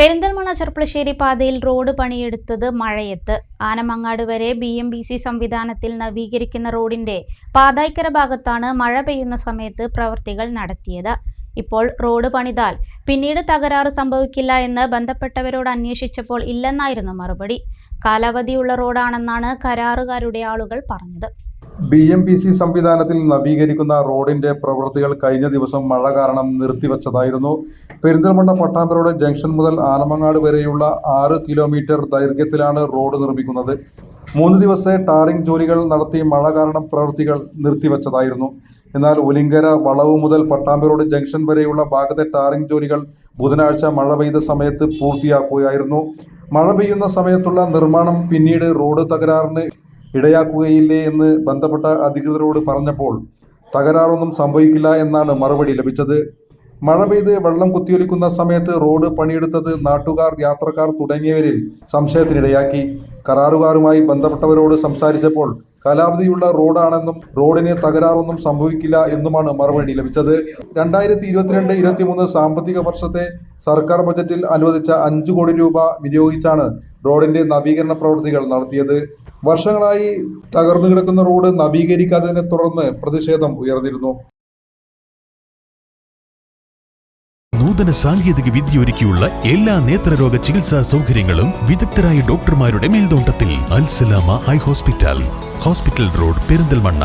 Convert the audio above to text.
പെരിന്തൽമണ്ണ ചെർപ്പളശ്ശേരി പാതയിൽ റോഡ് പണിയെടുത്തത് മഴയത്ത്. ആനമങ്ങാട് വരെ ബി എം ബി സി സംവിധാനത്തിൽ നവീകരിക്കുന്ന റോഡിന്റെ പാതായ്ക്കര ഭാഗത്താണ് മഴ പെയ്യുന്ന സമയത്ത് പ്രവർത്തികൾ നടത്തിയത്. ഇപ്പോൾ റോഡ് പണിതാൽ പിന്നീട് തകരാറ് സംഭവിക്കില്ല എന്ന് ബന്ധപ്പെട്ടവരോട് അന്വേഷിച്ചപ്പോൾ ഇല്ലെന്നായിരുന്നു മറുപടി. കാലാവധിയുള്ള റോഡാണെന്നാണ് കരാറുകാരുടെ ആളുകൾ പറഞ്ഞത്. ബി എം പി സി സംവിധാനത്തിൽ നവീകരിക്കുന്ന റോഡിന്റെ പ്രവൃത്തികൾ കഴിഞ്ഞ ദിവസം മഴ കാരണം നിർത്തിവച്ചതായിരുന്നു. പെരിന്തൽമണ്ണ പട്ടാമ്പരോട് ജംഗ്ഷൻ മുതൽ ആനമങ്ങാട് വരെയുള്ള ആറ് കിലോമീറ്റർ ദൈർഘ്യത്തിലാണ് റോഡ് നിർമ്മിക്കുന്നത്. മൂന്ന് ദിവസത്തെ ടാറിംഗ് ജോലികൾ നടത്തി മഴ കാരണം പ്രവൃത്തികൾ നിർത്തിവച്ചതായിരുന്നു. എന്നാൽ ഒലിങ്കര വളവ് മുതൽ പട്ടാമ്പരോട് ജംഗ്ഷൻ വരെയുള്ള ഭാഗത്തെ ടാറിംഗ് ജോലികൾ ബുധനാഴ്ച മഴ പെയ്ത സമയത്ത് പൂർത്തിയാക്കുകയായിരുന്നു. മഴ പെയ്യുന്ന സമയത്തുള്ള നിർമ്മാണം പിന്നീട് റോഡ് തകരാറിന് ഇടയാക്കുകയില്ലേ എന്ന് ബന്ധപ്പെട്ട അധികൃതരോട് പറഞ്ഞപ്പോൾ തകരാറൊന്നും സംഭവിക്കില്ല എന്നാണ് മറുപടി ലഭിച്ചത്. മഴ പെയ്ത് വെള്ളം കുത്തിയൊലിക്കുന്ന സമയത്ത് റോഡ് പണിയെടുത്തത് നാട്ടുകാർ യാത്രക്കാർ തുടങ്ങിയവരിൽ സംശയത്തിനിടയാക്കി. കരാറുകാരുമായി ബന്ധപ്പെട്ടവരോട് സംസാരിച്ചപ്പോൾ കാലാവധിയുള്ള റോഡാണെന്നും റോഡിന് തകരാറൊന്നും സംഭവിക്കില്ല എന്നുമാണ് മറുപടി ലഭിച്ചത്. രണ്ടായിരത്തി ഇരുപത്തിരണ്ട് ഇരുപത്തിമൂന്ന് സാമ്പത്തിക വർഷത്തെ സർക്കാർ ബജറ്റിൽ അനുവദിച്ച അഞ്ചു കോടി രൂപ വിനിയോഗിച്ചാണ് റോഡിന്റെ നവീകരണ പ്രവൃത്തികൾ നടത്തിയത്. വർഷങ്ങളായി തകർന്നു കിടക്കുന്ന റോഡ് നവീകരിക്കാത്തതിനെ തുടർന്ന് പ്രതിഷേധം ഉയർന്നിരുന്നു. നൂതന സാങ്കേതിക വിദ്യ ഒരുക്കിയുള്ള എല്ലാ നേത്രരോഗ ചികിത്സാ സൗകര്യങ്ങളും വിദഗ്ധരായ ഡോക്ടർമാരുടെ മേൽനോട്ടത്തിൽ Al Salama eye hospital. Hospital road Perinthalmanna.